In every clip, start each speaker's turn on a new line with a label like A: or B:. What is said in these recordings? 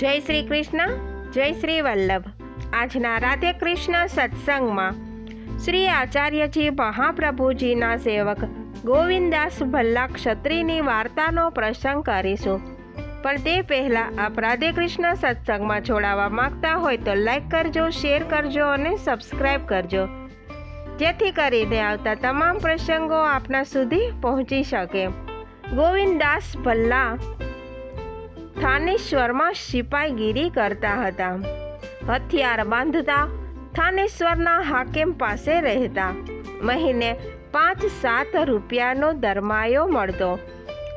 A: જય શ્રી કૃષ્ણ, જય શ્રી વલ્લભ. આજના રાધે કૃષ્ણ સત્સંગમાં શ્રી આચાર્યજી મહાપ્રભુજીના સેવક ગોવિંદાસ ભલ્લા ક્ષત્રિયની વાર્તાનો પ્રસંગ કરીશું. પણ તે પહેલાં આપ રાધે કૃષ્ણ સત્સંગમાં જોડાવા માંગતા હોય તો લાઈક કરજો, શેર કરજો અને સબસ્ક્રાઈબ કરજો. જેથી કરીને આવતા તમામ પ્રસંગો આપના સુધી પહોંચી શકે. ગોવિંદાસ ભલ્લા થાનેશ્વરમાં સિપાહીગીરી કરતા હતા. હથિયાર બાંધતા થાનેશ્વરના હાકેમ પાસે રહેતા. મહિને પાંચ સાત રૂપિયાનો દરમાયો મળતો.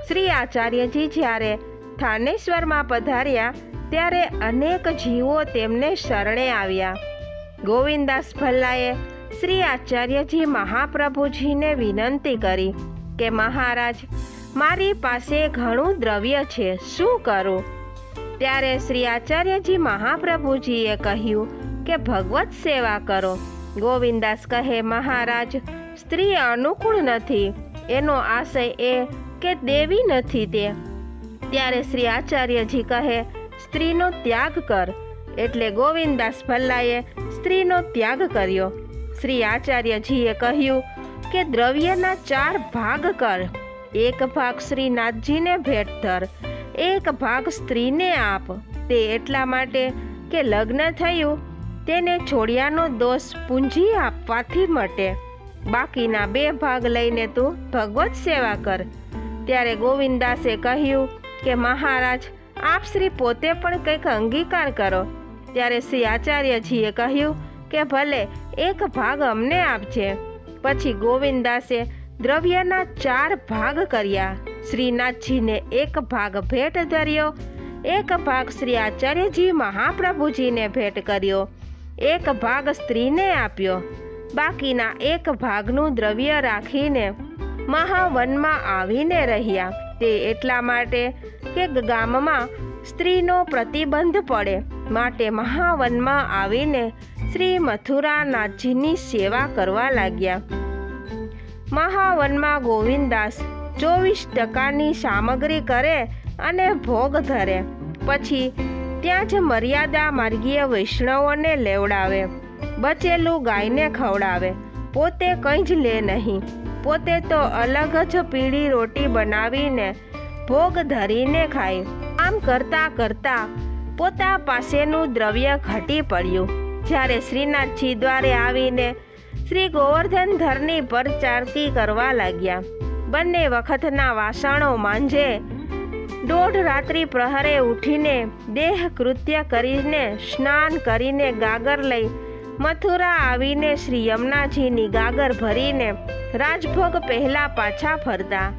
A: શ્રી આચાર્યજી જ્યારે થાનેશ્વરમાં પધાર્યા, ત્યારે અનેક જીવો તેમને શરણે આવ્યા. ગોવિંદાસ ભલ્લાએ શ્રી આચાર્યજી મહાપ્રભુજીને વિનંતી કરી કે, મહારાજ મારી પાસે ઘણું દ્રવ્ય છે, શું કરું? ત્યારે શ્રી આચાર્યજી મહાપ્રભુજીએ કહ્યું કે, ભગવત સેવા કરો. ગોવિંદાસ કહે, મહારાજ સ્ત્રી અનુકૂળ નથી. એનો આશય એ કે દેવી નથી તે. ત્યારે શ્રી આચાર્યજી કહે, સ્ત્રીનો ત્યાગ કર. એટલે ગોવિંદાસ ભલ્લાએ સ્ત્રીનો ત્યાગ કર્યો. શ્રી આચાર્યજીએ કહ્યું કે, દ્રવ્યના ચાર ભાગ કર. એક ભાગ શ્રીનાથજીને ભેટ ધર, એક ભાગ સ્ત્રીને આપ. તે એટલા માટે કે લગ્ન થયું, તેને છોડિયાનો દોષ પૂંજી આપવાથી મટે. બાકીના બે ભાગ લઈને તું ભગવત સેવા કર. ત્યારે ગોવિંદાસે કહ્યું કે, મહારાજ, આપ શ્રી પોતે પણ કંઈક અંગીકાર કરો. ત્યારે શ્રી આચાર્યજીએ કહ્યું કે, ભલે, એક ભાગ અમને આપજે. પછી ગોવિંદાસે દ્રવ્યના ચાર ભાગ કર્યા. શ્રીનાથજીને એક ભાગ ભેટ ધર્યો. એક ભાગ શ્રી આચાર્યજી મહાપ્રભુજીને ભેટ કર્યો. એક ભાગ સ્ત્રીને આપ્યો. બાકીના એક ભાગનું દ્રવ્ય રાખીને મહાવનમાં આવીને રહ્યા. તે એટલા માટે કે ગામમાં સ્ત્રીનો પ્રતિબંધ પડે. માટે મહાવનમાં આવીને શ્રી મથુરાનાથજીની સેવા કરવા લાગ્યા. મહાવનમાં ગોવિંદાસ ચોવીસ ટકાની સામગ્રી કરે અને ભોગ ધરે. પછી ત્યાં જ મર્યાદા માર્ગીય વૈષ્ણવોને લેવડાવે. બચેલું ગાયને ખવડાવે. પોતે કંઈ જ લે નહીં. પોતે તો અલગ જ પીળી રોટી બનાવીને ભોગ ધરીને ખાય. આમ કરતા કરતા પોતા પાસેનું દ્રવ્ય ઘટી પડ્યું. જ્યારે શ્રીનાથજી દ્વારે આવીને શ્રી ગોવર્ધન ધરની પર ચારતી કરવા લાગ્યા. બંને વખતના વાસણો માંજે દોઢ રાત્રિ પ્રહરે ઉઠીને દેહ કૃત્ય કરીને સ્નાન કરીને ગાગર લઈ મથુરા આવીને શ્રી યમુનાજીની ગાગર ભરીને રાજભોગ પહેલા પાછા ફરતા.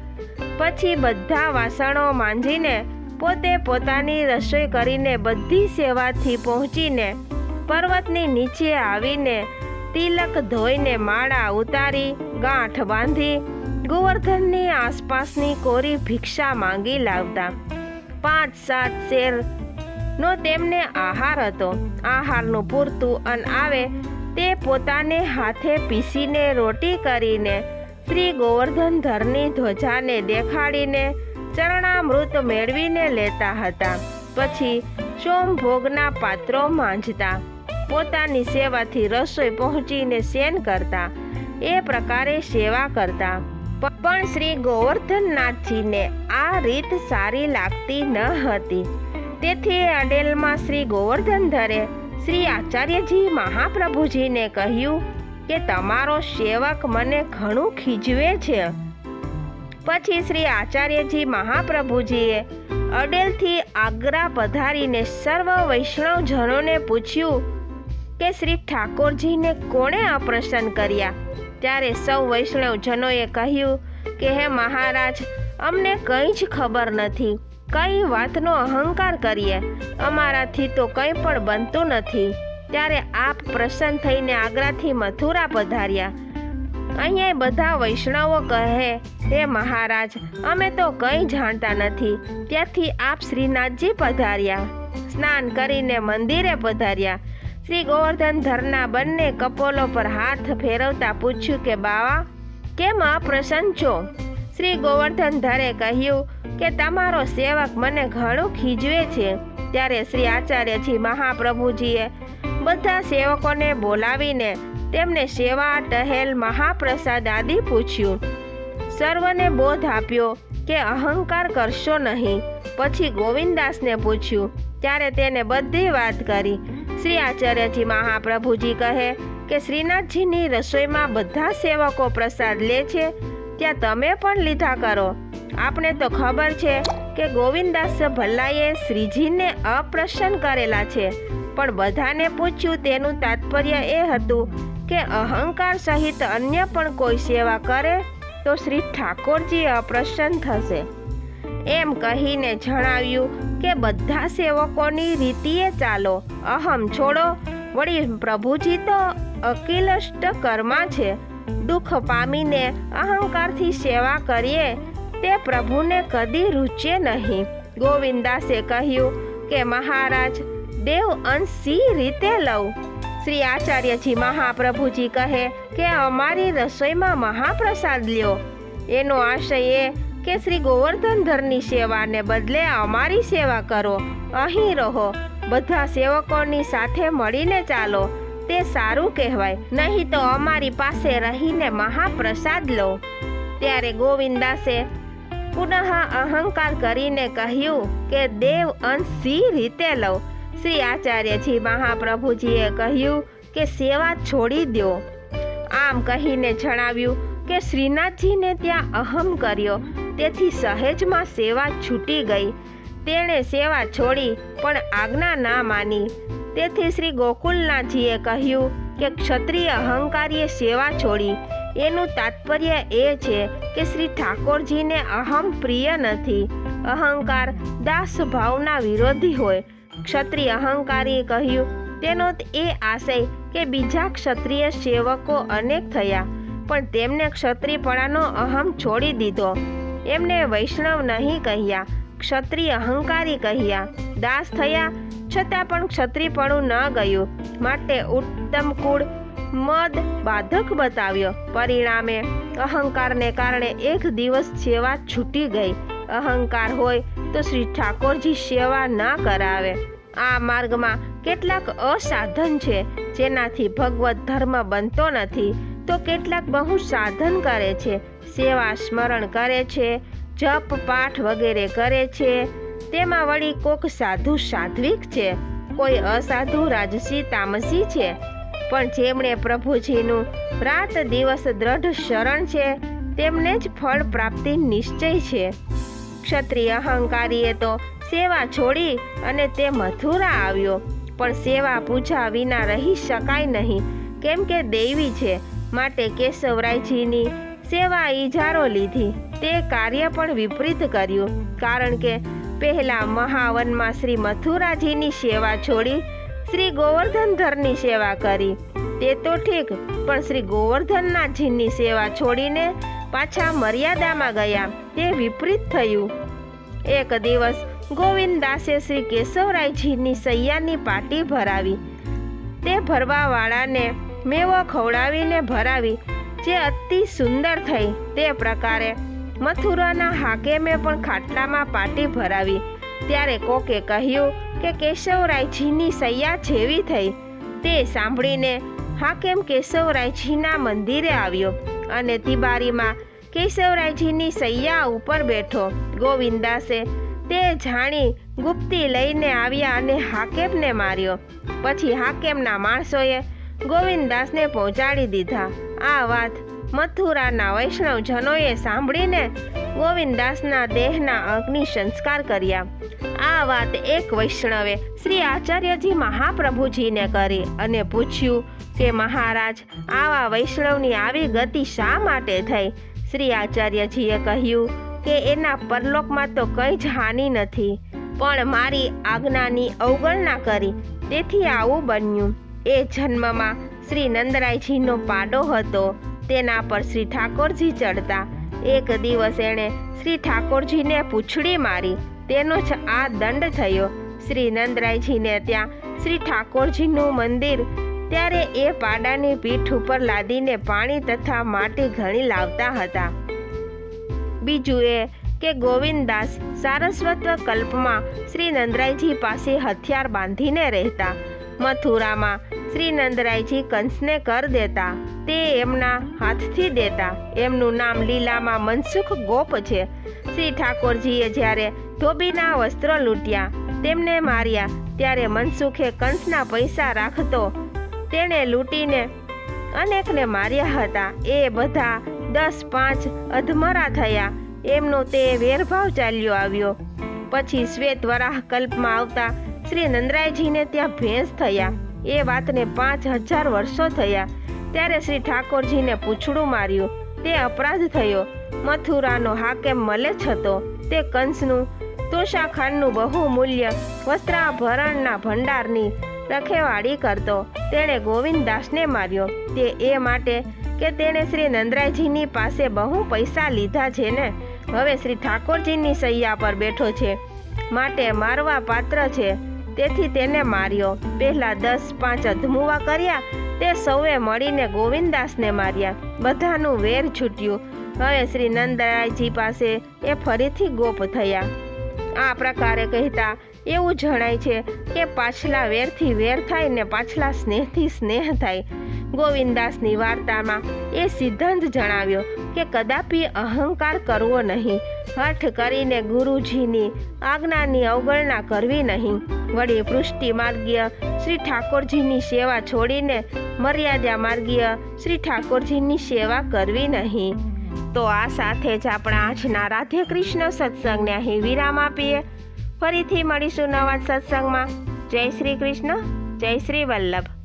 A: પછી બધા વાસણો માંજીને પોતે પોતાની રસોઈ કરીને બધી સેવાથી પહોંચીને પર્વતની નીચે આવીને તિલક ધોઈને માળા ઉતારી, ગાંઠ બાંધી, ગોવર્ધનની આસપાસની કોરી ભિક્ષા માંગી લાવતા. પાંચ સાત શેર નો તેમને આહાર હતો. આહારનું પૂરતું અન્ન આવે તે પોતાને હાથે પીસીને રોટી કરીને, શ્રી ગોવર્ધન ધરની ધ્વજાને દેખાડીને ચરણામૃત મેળવીને લેતા હતા. પછી સોમભોગના પાત્રો માંજતા. પોતાની સેવાથી રસોઈ પહોંચીને સેન કરતા. એ પ્રકારે સેવા કરતા. પણ શ્રી ગોવર્ધનનાથજીને આ રીત સારી લાગતી ન હતી. તેથી અડેલમાં શ્રી ગોવર્ધનધરે શ્રી આચાર્યજી મહાપ્રભુજીને કહ્યું કે તમારો સેવક મને ઘણું ખીજવે છે. પછી શ્રી આચાર્યજી મહાપ્રભુજીએ અડેલથી આગ્રા પધારીને સર્વ વૈષ્ણવજનોને પૂછ્યું કે શ્રી ઠાકોરજીને કોણે અપ્રસન્ન કર્યા? ત્યારે સૌ વૈષ્ણવજનોએ કહ્યું કે, હે મહારાજ, અમને કંઈ જ ખબર નથી. કઈ વાતનો અહંકાર કરીએ. અમારાથી તો કંઈ પણ બનતું નથી. ત્યારે આપ પ્રસન્ન થઈને આગ્રાથી મથુરા પધાર્યા. અહીંયા બધા વૈષ્ણવો કહે, હે મહારાજ, અમે તો કંઈ જાણતા નથી. ત્યાંથી આપ શ્રીનાથજી પધાર્યા. સ્નાન કરીને મંદિરે પધાર્યા. શ્રી ગોવર્ધન ધરના બંને કપોલો પર હાથ ફેરવતા પૂછ્યું કે, બાવા, કેમ અપ્રસન્ન છો? શ્રી ગોવર્ધન ધરે કહ્યું કે, તમારો સેવક મને ઘણું ખીજવે છે. ત્યારે શ્રી આચાર્યજી મહાપ્રભુજીએ બધા સેવકોને બોલાવીને તેમને સેવા, ટહેલ, મહાપ્રસાદ આદિ પૂછ્યું. સર્વને બોધ આપ્યો કે, અહંકાર કરશો નહીં. પછી ગોવિંદાસને પૂછ્યું, ત્યારે તેને બધી વાત કરી શ્રી આચાર્યજી મહાપ્રભુજી કહે કે શ્રીનાથજીની રસોઈમાં બધા સેવકો પ્રસાદ લે છે, ત્યાં તમે પણ લીધા કરો. આપણે તો ખબર છે કે ગોવિંદાસ ભલ્લાએ શ્રીજીને અપ્રસન્ન કરેલા છે, પણ બધાને પૂછ્યું તેનું તાત્પર્ય એ હતું કે અહંકાર સહિત અન્ય પણ કોઈ સેવા કરે, તો શ્રી ઠાકોરજી અપ્રસન્ન થશે. એમ કહીને જણાવ્યું કે બધા સેવકોની રીતિએ ચાલો. અહમ છોડો. વળી પ્રભુજી તો અકિલષ્ટ કર્મા છે. દુઃખ પામીને અહંકારથી સેવા કરીએ, તે પ્રભુને કદી રૂચે નહીં. ગોવિંદાસે કહ્યું કે મહારાજ, દેવ અંશ સી રીતે લઉં? શ્રી આચાર્યજી મહાપ્રભુજી કહે કે અમારી રસોઈમાં મહાપ્રસાદ લ્યો. એનો આશય એ કે શ્રી ગોવર્ધનધરની સેવાને બદલે અમારી સેવા કરો. અહીં રહો. બધા સેવકોની સાથે મળીને ચાલો. તે સારું કહેવાય. નહીં તો અમારી પાસે રહીને મહાપ્રસાદ લો. ત્યારે ગોવિંદાસે પુનઃ અહંકાર કરીને કહ્યું કે દેવ અંશ સી રીતે લઉં. શ્રી આચાર્યજી મહાપ્રભુજીએ કહ્યું કે સેવા છોડી દો આમ કહીને જણાવ્યું કે શ્રીનાથજીને ત્યાં અહમ કર્યો. તેથી સહેજમાં સેવા છૂટી ગઈ. તેણે સેવા છોડી, પણ આજ્ઞા ના માની. તેથી શ્રી ગોકુલનાથજીએ કહ્યું કે ક્ષત્રિય અહંકારીએ સેવા છોડી. એનું તાત્પર્ય એ છે કે શ્રી ઠાકોરજીને અહમ પ્રિય નથી. અહંકાર દાસ ભાવના વિરોધી હોય. ક્ષત્રિય અહંકારીએ કહ્યું, તેનો એ આશય કે બીજા ક્ષત્રિય સેવકો અનેક થયા, પણ તેમને ક્ષત્રિયપણાનો અહમ છોડી દીધો. એમને વૈષ્ણવ નહીં કહ્યા, ક્ષત્રિય અહંકારી કહ્યા, દાસ થયા, છતાં પણ ક્ષત્રિયપણું ન ગયું. માટે ઉત્તમ કુળ મદ બાધક બતાવ્યો. પરિણામે અહંકારને કારણે એક દિવસ સેવા છૂટી ગઈ. અહંકાર હોય તો શ્રી ઠાકોરજી સેવા ના કરાવે. આ માર્ગમાં કેટલાક અસાધન છે, જેનાથી ભગવત ધર્મ બનતો નથી. તો કેટલાક બહુ સાધન કરે છે. સેવા સ્મરણ કરે છે, જપ પાઠ વગેરે કરે છે. તેમાં વળી કોક સાધુ સાધ્વિક છે, કોઈ અસાધુ રાજસી તામસી છે. પણ જેમણે પ્રભુજીનું રાત દિવસ દ્રઢ શરણ છે, તેમને જ ફળ પ્રાપ્તિ નિશ્ચય છે. ક્ષત્રિય અહંકારીએ તો સેવા છોડી અને તે મથુરા આવ્યો, પણ સેવા પૂજા વિના રહી શકાય નહીં. કેમ કે દેવી છે, માટે કેશવરાયજીની સેવા ઈજારો લીધી. તે કાર્ય પણ વિપરીત કર્યું. કારણ કે પહેલા મહાવનમાં શ્રી મથુરાજીની સેવા છોડી શ્રી ગોવર્ધનધરની સેવા કરી. તે તો ઠીક, પણ શ્રી ગોવર્ધનનાથજીની સેવા છોડીને પાછા મર્યાદામાં ગયા. તે વિપરીત થયું. એક દિવસ ગોવિંદાસે શ્રી કેશવરાયજીની સૈયાની પાટી ભરાવી. તે ભરવાવાળાને મેવો ખવડાવીને ભરાવી. જે અતિ સુંદર થઈ તે પ્રકારે. મથુરાના હાકેમે પણ ખાટલામાં પાટી ભરાવી. ત્યારે કોકે કહ્યું કે કેશવરાયજીની સૈયા જેવી થઈ. તે સાંભળીને હાકેમ કેશવરાયજીના મંદિરે આવ્યો અને તિબારીમાં કેશવરાયજીની સૈયા ઉપર બેઠો. ગોવિંદાસે તે જાણી ગુપ્તી લઈને આવ્યા અને હાકેમને માર્યો. પછી હાકેમના માણસોએ ગોવિંદાસને પહોંચાડી દીધા. આ વાત મથુરાના વૈષ્ણવજનોએ સાંભળીને ગોવિંદાસના દેહના અગ્નિ સંસ્કાર કર્યા. આ વાત એક વૈષ્ણવે શ્રી આચાર્યજી મહાપ્રભુજીને કરી અને પૂછ્યું કે મહારાજ, આવા વૈષ્ણવની આવી ગતિ શા માટે થઈ? શ્રી આચાર્યજીએ કહ્યું કે એના પરલોકમાં તો કંઈ જ હાનિ નથી, પણ મારી આજ્ઞાની અવગણના કરી, તેથી આવું બન્યું. એ જન્મમાં શ્રી નંદરાયજીનો પાડો હતો. તેના પર શ્રી ઠાકોરજી ચડતા. એક દિવસ એણે શ્રી ઠાકોરજીને પૂંછડી મારી. તેનો જ આ દંડ થયો. શ્રી નંદરાયજીને ત્યાં શ્રી ઠાકોરજીનું મંદિર. ત્યારે એ પાડાની પીઠ ઉપર લાદીને પાણી તથા માટી ઘણી લાવતા હતા. બીજું એ કે ગોવિંદદાસ સારસ્વત કલ્પમાં શ્રી નંદરાયજી પાસે હથિયાર બાંધીને રહેતા. મથુરામાં શ્રી નંદરાયજી કંસને કર દેતા. તે એમના હાથથી દેતા. એમનું નામ લીલામાં મનસુખ ગોપ છે. શ્રી ઠાકોરજીએ જ્યારે ધોબીના વસ્ત્રો લૂંટ્યા, તેમને માર્યા, ત્યારે મનસુખે કંસના પૈસા રાખતો. તેણે લૂંટીને અનેકને માર્યા હતા. એ બધા દસ પાંચ અધમરા થયા. એમનો તે વેરભાવ ચાલ્યો આવ્યો. પછી શ્વેત વરાહ કલ્પમાં આવતા શ્રી નંદરાયજીને ત્યાં ભેંસ થયા. એ વાતને પાંચ હજાર વર્ષો થયા. ત્યારે શ્રી ઠાકોરજીને પૂછડું માર્યું. તે અપરાધ થયો. મથુરાનો હાકેમ મલેચ્છ હતો? તે કંસનું તોષાખાનનું બહુમૂલ્ય વસ્ત્રાભરણના ભંડારની રખેવાળી કરતો. તેણે ગોવિંદદાસને માર્યો. તે એ માટે કે તેણે શ્રી નંદરાયજીની પાસે બહુ પૈસા લીધા છે ને? હવે શ્રી ઠાકોરજીની સૈયા પર બેઠો છે. માટે મારવા પાત્ર છે. તેથી તેને માર્યો. પહેલા દસ પાંચ અધમુવા કર્યા, તે સૌએ મળીને ગોવિંદાસને માર્યા. બધાનું વેર છૂટ્યું. હવે શ્રી નંદરાયજી પાસે એ ફરીથી ગોપ થયા. આ પ્રકારે કહેતા એવું જણાય છે કે પાછલા વેરથી વેર થાય ને પાછલા સ્નેહથી સ્નેહ થાય. ગોવિંદાસની વાર્તામાં એ સિદ્ધાંત જણાવ્યો કે કદાપી અહંકાર કરવો નહીં. હઠ કરીને ગુરુજીની આજ્ઞાની અવગણના કરવી નહીં. વળી પૃષ્ટિ માર્ગીય શ્રી ઠાકોરજીની સેવા છોડીને મર્યાદા માર્ગીય શ્રી ઠાકોરજીની સેવા કરવી નહીં. તો આ સાથે જ આપણા આજના રાધે કૃષ્ણ સત્સંગને અહીં વિરામ આપીએ. ફરીથી મળીશું નવા સત્સંગમાં. જય શ્રી કૃષ્ણ જય શ્રી વલ્લભ.